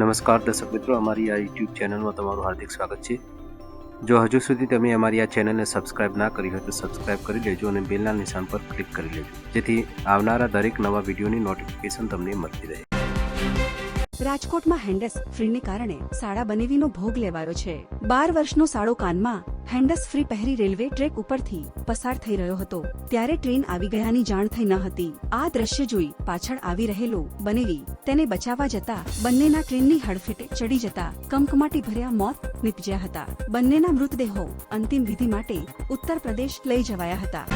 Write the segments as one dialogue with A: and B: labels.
A: નમસ્કાર દર્શક મિત્રો અમારી આ યુટ્યુબ ચેનલમાં તમારું હાર્દિક સ્વાગત છે જો હજુ સુધી તમે અમારી આ ચેનલને સબસ્ક્રાઇબ ના કરી હોય તો સબસ્ક્રાઇબ કરી લેજો અને બેલના નિશાન પર ક્લિક કરી લેજો જેથી આવનારા દરેક નવા વિડીયોની નોટિફિકેશન તમને મળતી રહે રાજકોટમાં હેન્ડસ ફ્રીને કારણે શાળા બનેવીનો ભોગ લેવાયો છે બાર વર્ષનો શાળો કાનમાં હેન્ડસ ફ્રી પહેરી રેલવે ટ્રેક ઉપરથી પસાર થઈ રહ્યો હતો ત્યારે ટ્રેન આવી ગયાની જાણ થઈ ન હતી આ દ્રશ્ય જોઈ પાછળ આવી રહેલો બનેવી તેને બચાવવા જતા બંનેના ટ્રેનની હડફેટે ચડી જતા કમકમાટી ભર્યા મોત નીપજ્યા હતા બંનેના મૃતદેહો અંતિમ વિધિ માટે ઉત્તર પ્રદેશ લઈ જવાયા હતા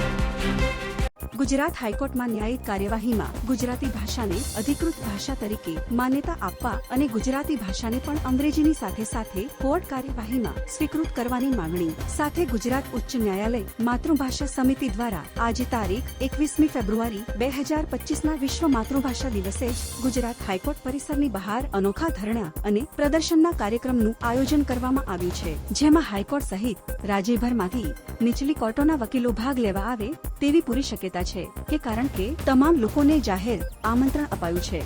A: ગુજરાત હાઈકોર્ટમાં ન્યાયિક કાર્યવાહીમાં ગુજરાતી ભાષાને અધિકૃત ભાષા તરીકે માન્યતા આપવા અને ગુજરાતી ભાષાને પણ અંગ્રેજીની સાથે સાથે કોર્ટ કાર્યવાહીમાં સ્વીકૃત કરવાની માંગણી સાથે ગુજરાત ઉચ્ચ ન્યાયાલય માતૃભાષા સમિતિ દ્વારા આજે તારીખ એકવીસમી ફેબ્રુઆરી બે હજાર પચીસના વિશ્વ માતૃભાષા દિવસે ગુજરાત હાઈકોર્ટ પરિસરની બહાર અનોખા ધરણા અને પ્રદર્શનના કાર્યક્રમનું આયોજન કરવામાં આવ્યું છે જેમાં હાઈકોર્ટ સહિત રાજ્યભરમાંથી નીચલી કોર્ટોના વકીલો ભાગ લેવા આવે તેવી પૂરી શક્યતા છે કે કારણ કે તમામ લોકોને જાહેર આમંત્રણ અપાયું છે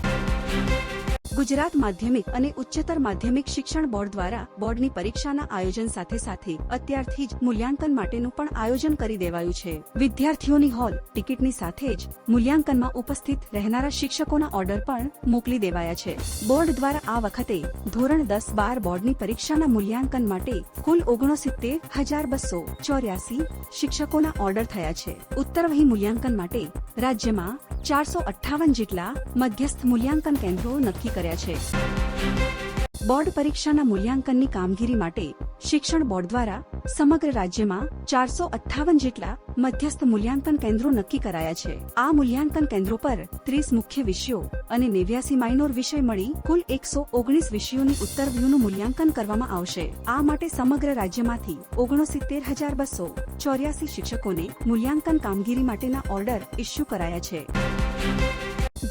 A: ગુજરાત માધ્યમિક અને ઉચ્ચતર માધ્યમિક શિક્ષણ બોર્ડ દ્વારા બોર્ડની પરીક્ષાના આયોજન સાથે સાથે અત્યારથી જ મૂલ્યાંકન માટેનું પણ આયોજન કરી દેવાયું છે વિદ્યાર્થીઓની હોલ ટિકિટની સાથે જ મૂલ્યાંકનમાં ઉપસ્થિત રહેનારા શિક્ષકોના ઓર્ડર પણ મોકલી દેવાયા છે બોર્ડ દ્વારા આ વખતે ધોરણ દસ બાર બોર્ડની પરીક્ષાના મૂલ્યાંકન માટે કુલ ઓગણસિત્તેર હજાર બસો ચોર્યાસી શિક્ષકોના ઓર્ડર થયા છે ઉત્તરવહી મૂલ્યાંકન માટે રાજ્યમાં ચારસો અઠ્ઠાવન જેટલા મધ્યસ્થ મૂલ્યાંકન કેન્દ્રો નક્કી કર્યા છે બોર્ડ પરીક્ષાના મૂલ્યાંકનની કામગીરી માટે શિક્ષણ બોર્ડ દ્વારા સમગ્ર રાજ્યમાં ચારસો અઠ્ઠાવન જેટલા મધ્યસ્થ મૂલ્યાંકન કેન્દ્રો નક્કી કરાયા છે આ મૂલ્યાંકન કેન્દ્રો પર ત્રીસ મુખ્ય વિષયો અને નેવ્યાસી માઇનોર વિષય મળી કુલ એકસો ઓગણીસ વિષયોની ઉત્તર વ્યૂનું મૂલ્યાંકન કરવામાં આવશે આ માટે સમગ્ર રાજ્યમાંથી ઓગણસિત્તેર હજાર બસો ચોર્યાસી શિક્ષકોને મૂલ્યાંકન કામગીરી માટેના ઓર્ડર ઇસ્યુ કરાયા છે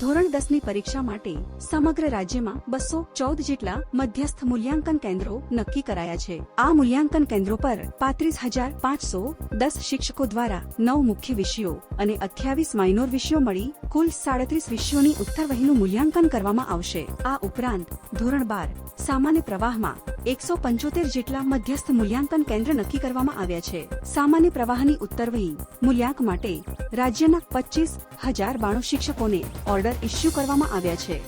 A: ધોરણ દસની પરીક્ષા માટે સમગ્ર રાજ્યમાં બસો ચૌદ જેટલા મધ્યસ્થ મૂલ્યાંકન કેન્દ્રો નક્કી કરાયા છે આ મૂલ્યાંકન કેન્દ્રો પર પાંત્રીસ હજાર પાંચસો દસ શિક્ષકો દ્વારા નવ મુખ્ય વિષયો અને અઠ્યાવીસ માઇનોર વિષયો મળી કુલ સાડત્રીસ વિષયોની ઉત્તર વહીનું મૂલ્યાંકન કરવામાં આવશે આ ઉપરાંત ધોરણ બાર સામાન્ય પ્રવાહમાં એકસો પંચોતેર જેટલા મધ્યસ્થ મૂલ્યાંકન કેન્દ્ર નક્કી કરવામાં આવ્યા છે સામાન્ય પ્રવાહની ઉત્તર વહી મૂલ્યાંક માટે રાજ્યના પચીસ હજાર બાણું શિક્ષકોને ઓર્ડર ઇસ્યુ કરવામાં આવ્યા છે